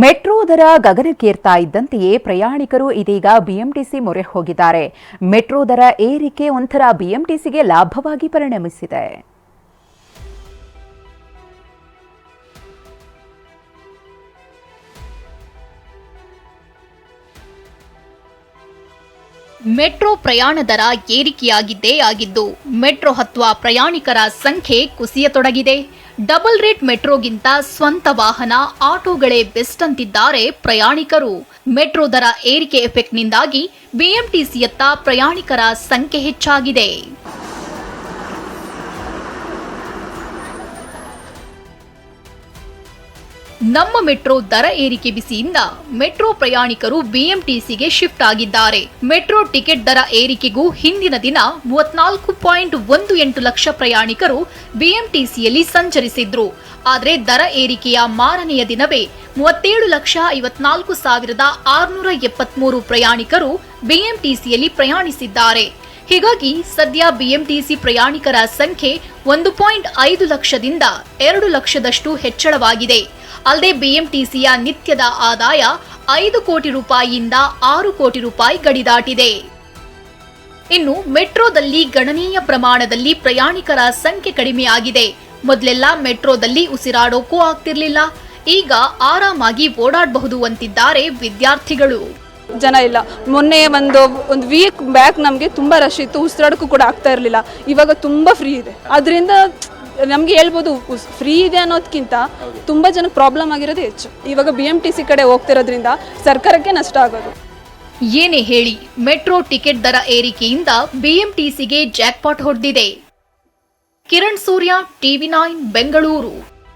Metro ದರ ಗಗನಕ್ಕೇರ್ತಾ ಇದ್ದಂತೆಯೇ ಪ್ರಯಾಣಿಕರು ಇದೀಗ ಬಿಎಂಟಿಸಿ ಮೊರೆ ಹೋಗಿದ್ದಾರೆ. ಮೆಟ್ರೋ ದರ ಏರಿಕೆ ಒಂಥರ ಬಿಎಂಟಿಸಿಗೆ ಲಾಭವಾಗಿ ಪರಿಣಮಿಸಿದೆ. ಮೆಟ್ರೋ ಪ್ರಯಾಣ ದರ ಏರಿಕೆಯಾಗಿದ್ದೇ ಆಗಿದ್ದು, ಮೆಟ್ರೋ ಹತ್ತುವ ಪ್ರಯಾಣಿಕರ ಸಂಖ್ಯೆ ಕುಸಿಯತೊಡಗಿದೆ. ಡಬಲ್ ರೇಟ್ ಮೆಟ್ರೋಗಿಂತ ಸ್ವಂತ ವಾಹನ, ಆಟೋಗಳೇ ಬೆಸ್ಟ್ ಅಂತಿದ್ದಾರೆ ಪ್ರಯಾಣಿಕರು. ಮೆಟ್ರೋ ದರ ಏರಿಕೆ ಎಫೆಕ್ಟ್ನಿಂದಾಗಿ ಬಿಎಂಟಿಸಿಯತ್ತ ಪ್ರಯಾಣಿಕರ ಸಂಖ್ಯೆ ಹೆಚ್ಚಾಗಿದೆ. ನಮ್ಮ ಮೆಟ್ರೋ ದರ ಏರಿಕೆ ಬಿಸಿಯಿಂದ ಮೆಟ್ರೋ ಪ್ರಯಾಣಿಕರು ಬಿಎಂಟಿಸಿಗೆ ಶಿಫ್ಟ್ ಆಗಿದ್ದಾರೆ. ಮೆಟ್ರೋ ಟಿಕೆಟ್ ದರ ಏರಿಕೆಗೂ ಹಿಂದಿನ ದಿನ ಮೂವತ್ನಾಲ್ಕು ಪಾಯಿಂಟ್ ಒಂದು ಎಂಟು ಲಕ್ಷ ಪ್ರಯಾಣಿಕರು ಬಿಎಂಟಿಸಿಯಲ್ಲಿ ಸಂಚರಿಸಿದ್ರು. ಆದರೆ ದರ ಏರಿಕೆಯ ಮಾರನೆಯ ದಿನವೇ ಮೂವತ್ತೇಳು ಲಕ್ಷ ಐವತ್ನಾಲ್ಕು ಸಾವಿರದ ಆರುನೂರ ಎಪ್ಪತ್ಮೂರು ಪ್ರಯಾಣಿಕರು ಬಿಎಂಟಿಸಿಯಲ್ಲಿ ಪ್ರಯಾಣಿಸಿದ್ದಾರೆ. ಹೀಗಾಗಿ ಸದ್ಯ ಬಿಎಂಟಿಸಿ ಪ್ರಯಾಣಿಕರ ಸಂಖ್ಯೆ ಒಂದು ಪಾಯಿಂಟ್ ಐದು ಲಕ್ಷದಿಂದ ಎರಡು ಲಕ್ಷದಷ್ಟು ಹೆಚ್ಚಳವಾಗಿದೆ. ಅಲ್ಲದೆ ಬಿಎಂಟಿಸಿಯ ನಿತ್ಯದ ಆದಾಯ ಐದು ಕೋಟಿ ರೂಪಾಯಿಯಿಂದ ಆರು ಕೋಟಿ ರೂಪಾಯಿ ಗಡಿ ದಾಟಿದೆ. ಇನ್ನು ಮೆಟ್ರೋದಲ್ಲಿ ಗಣನೀಯ ಪ್ರಮಾಣದಲ್ಲಿ ಪ್ರಯಾಣಿಕರ ಸಂಖ್ಯೆ ಕಡಿಮೆಯಾಗಿದೆ ಮೊದಲೆಲ್ಲ ಮೆಟ್ರೋದಲ್ಲಿ ಉಸಿರಾಡೋಕ್ಕೂ ಆಗ್ತಿರ್ಲಿಲ್ಲ. ಈಗ ಆರಾಮಾಗಿ ಓಡಾಡಬಹುದು ಅಂತಿದ್ದಾರೆ ವಿದ್ಯಾರ್ಥಿಗಳು. ಜನ ಇಲ್ಲ. ಮೊನ್ನೆ ಒಂದು ಒಂದು ವೀಕ್ ಬ್ಯಾಕ್ ನಮಗೆ ತುಂಬ ರಶ್ ಇತ್ತು. ಉಸಿರಾಡಕ್ಕೂ ಕೂಡ ಆಗ್ತಾ ಇರಲಿಲ್ಲ. ಇವಾಗ ತುಂಬ ಫ್ರೀ ಇದೆ. ಅದರಿಂದ ನಮಗೆ ಹೇಳ್ಬೋದು ಫ್ರೀ ಇದೆ ಅನ್ನೋದಕ್ಕಿಂತ ತುಂಬ ಜನಕ್ಕೆ ಪ್ರಾಬ್ಲಮ್ ಆಗಿರೋದೇ ಹೆಚ್ಚು. ಇವಾಗ ಬಿ ಎಂ ಟಿ ಸಿ ಕಡೆ ಹೋಗ್ತಿರೋದ್ರಿಂದ ಸರ್ಕಾರಕ್ಕೆ ನಷ್ಟ ಆಗೋದು. ಏನೇ ಹೇಳಿ ಮೆಟ್ರೋ ಟಿಕೆಟ್ ದರ ಏರಿಕೆಯಿಂದ ಬಿಎಂಟಿಸಿಗೆ ಜಾಕ್ಪಾಟ್ ಹೊಡೆದಿದೆ. Kiran Surya TV nine Bengaluru.